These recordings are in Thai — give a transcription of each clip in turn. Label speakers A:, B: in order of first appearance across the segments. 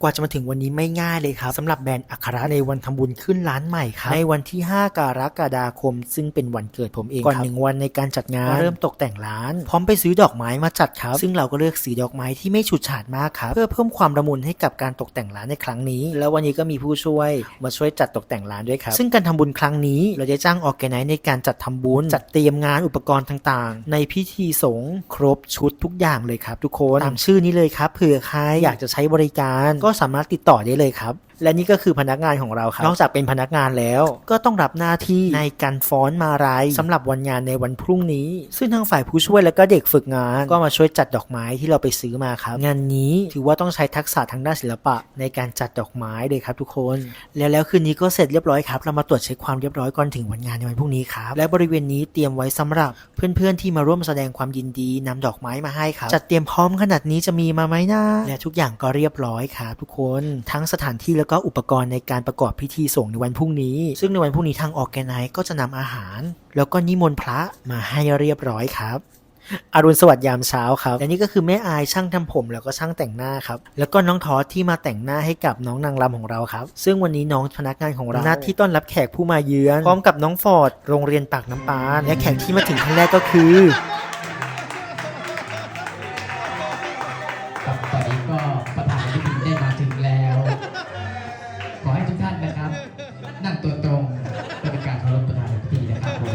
A: กว่าจะมาถึงวันนี้ไม่ง่ายเลยครับสำหรับแบรนด์อัคราในวันทำบุญขึ้นร้านใหม่ครับในวันที่ 5 กรกฎาคม ซึ่งเป็นวันเกิดผมเองก่อนหนึ่งวันในการจัดงานก็เริ่มตกแต่งร้าน พร้อมไปซื้อดอกไม้มาจัดครับ ซึ่งเราก็เลือกสีดอกไม้ที่ไม่ฉูดฉาดมากครับเพื่อเพิ่มความระมุนให้กับการตกแต่งร้านในครั้งนี้ แล้ววันนี้ก็มีผู้ช่วยมาช่วยจัดตกแต่งร้านด้วยครับซึ่งการทำบุญครั้งนี้เราจะจ้างออแกไนในการจัดทำบุญจัดเตรียมงานอุปกรณ์ต่างๆ ในพิธีสงฆ์ครบชุดทุกอย่างเลยครับ ทุกคนตามชื่อนี้เลยครับเผื่อใครอยากจะใช้บริการก็็สามารถติดต่อได้เลยครับ และนี่ก็คือพนักงานของเราครับนอกจากเป็นพนักงานแล้ว ก็ต้องรับหน้าที่ในการฟ้อนมาลายสำหรับวันงานในวันพรุ่งนี้ ซึ่งทางฝ่ายผู้ช่วยและก็เด็กฝึกงาน ก็มาช่วยจัดดอกไม้ที่เราไปซื้อมาครับ งานนี้ถือว่าต้องใช้ทักษะทางด้านศิลปะในการจัดดอกไม้เลยครับทุกคน แล้วแล้วคืนนี้ก็เสร็จเรียบร้อยครับเรามาตรวจเช็คความเรียบร้อยก่อนถึงวันงานในวันพรุ่งนี้ครับและบริเวณนี้เตรียมไว้สำหรับเพื่อนๆที่มาร่วมแสดงความยินดีนำดอกไม้มาให้ครับจัดเตรียมพร้อมขนาดนี้จะมีมาไหมนะและทุกอย่างก็เรียบร้อยครับทุกคน ทั้งสถานที่แล้วก็อุปกรณ์ในการประกอบพิธีส่งในวันพรุ่งนี้ ซึ่งในวันพรุ่งนี้ทางออกแกไนก็จะนำอาหาร แล้วก็นิมนต์พระมาให้เรียบร้อยครับอรุณสวัสดิ์ยามเช้าครับและนี่ก็คือแม่อายช่างทำผมแล้วก็ช่างแต่งหน้าครับ แล้วก็น้องทอสที่มาแต่งหน้าให้กับน้องนางรำของเราครับ ซึ่งวันนี้น้องพนักงานของเราหน้าที่ต้อนรับแขกผู้มาเยือน พร้อมกับน้องฟอร์ดโรงเรียนปากน้ำปานและแขกที่มาถึงท่านแรกก็คือ
B: ครับตอนนี้ก็ประธานพิธีได้มาถึงแล้ว เพื่อเป็นการเคารพประธานพิธีนะครับผม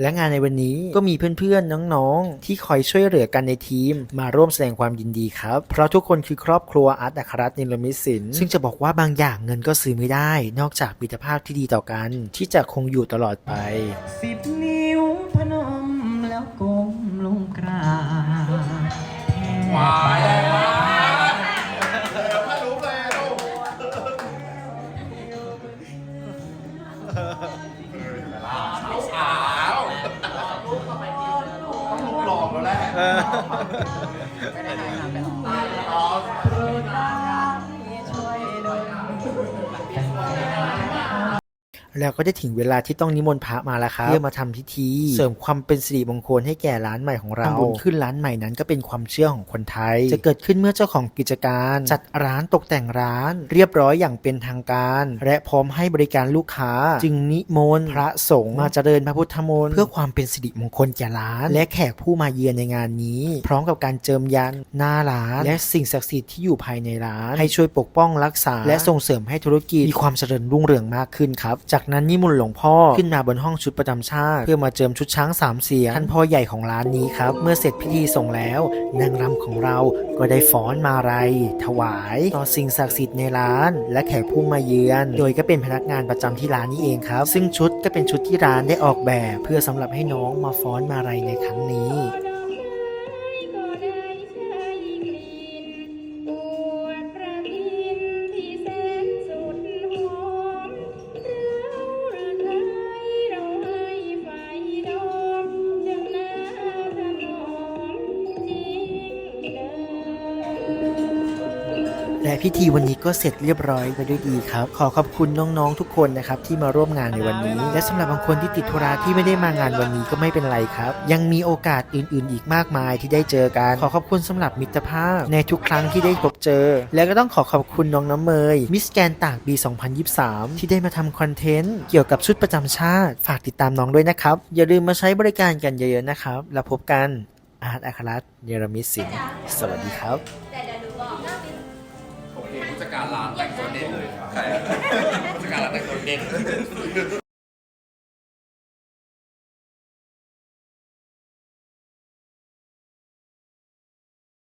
A: และงานในวันนี้ก็มีเพื่อนๆ น้องๆ ที่คอยช่วยเหลือกันในทีม มาร่วมแสดงความยินดีครับ เพราะทุกคนคือครอบครัวอาร์ตอัครรัตน์นิลมิตสินซึ่งจะบอกว่าบางอย่างเงินก็ซื้อไม่ได้ นอกจากมิตรภาพที่ดีต่อกัน ที่จะคงอยู่ตลอดไป
B: สิบนิ้วพนมแล้วก้มลงกราบแทบ
A: แล้วก็ได้ถึงเวลาที่ต้องนิมนต์พระมาแล้วครับเพื่อมาทำพิธี เสริมความเป็นสิริมงคลให้แก่ร้านใหม่ของเราทำบุญขึ้นร้านใหม่นั้นก็เป็นความเชื่อของคนไทย จะเกิดขึ้นเมื่อเจ้าของกิจการ จัดร้านตกแต่งร้าน เรียบร้อยอย่างเป็นทางการ และพร้อมให้บริการลูกค้า จึงนิมนต์พระสงฆ์มาเจริญพระพุทธมนต์เพื่อความเป็นสิริมงคลแก่ร้าน และแขกผู้มาเยือนในงานนี้ พร้อมกับการเจิมยันหน้าร้าน และสิ่งศักดิ์สิทธิ์ที่อยู่ภายในร้าน ให้ช่วยปกป้องรักษา และส่งเสริมให้ธุรกิจมีความเจริญรุ่งเรืองมากขึ้นครับจากนั้นนิมนต์หลวงพ่อขึ้นมาบนห้องชุดประจำชาติ เพื่อมาเจิมชุดช้างสามเสียท่านพ่อใหญ่ของร้านนี้ครับ เมื่อเสร็จพิธีส่งแล้วนางรำของเราก็ได้ฟ้อนมาลัยถวาย ต่อสิ่งศักดิ์สิทธิ์ในร้าน และแขกผู้มาเยือน โดยก็เป็นพนักงานประจำที่ร้านนี้เองครับ ซึ่งชุดก็เป็นชุดที่ร้านได้ออกแบบ เพื่อสำหรับให้น้องมาฟ้อนมาลัยในครั้งนี้ และพิธีวันนี้ก็เสร็จเรียบร้อยไปด้วยดีครับ ขอขอบคุณน้องๆทุกคนนะครับที่มาร่วมงานในวันนี้ และสำหรับบางคนที่ติดธุระที่ไม่ได้มางานวันนี้ก็ไม่เป็นไรครับ ยังมีโอกาสอื่นๆ อีกมากมายที่ได้เจอกัน ขอขอบคุณสำหรับมิตรภาพ ในทุกครั้งที่ได้พบเจอ และก็ต้องขอขอบคุณน้องน้ำเมยมิสแกนตากปี 2023 ที่ได้มาทำคอนเทนต์เกี่ยวกับชุดประจำชาติ ฝากติดตามน้องด้วยนะครับ อย่าลืมมาใช้บริการกันเยอะๆนะครับ แล้วพบกันอาร์ตอัครรัตน์เยรมิตสินสวัสดีครับ
C: โอเคผู้จัดการร้านแต่งตัวเด่นเลยใช่ผู้จัดการร้านแต่งตัวเด่น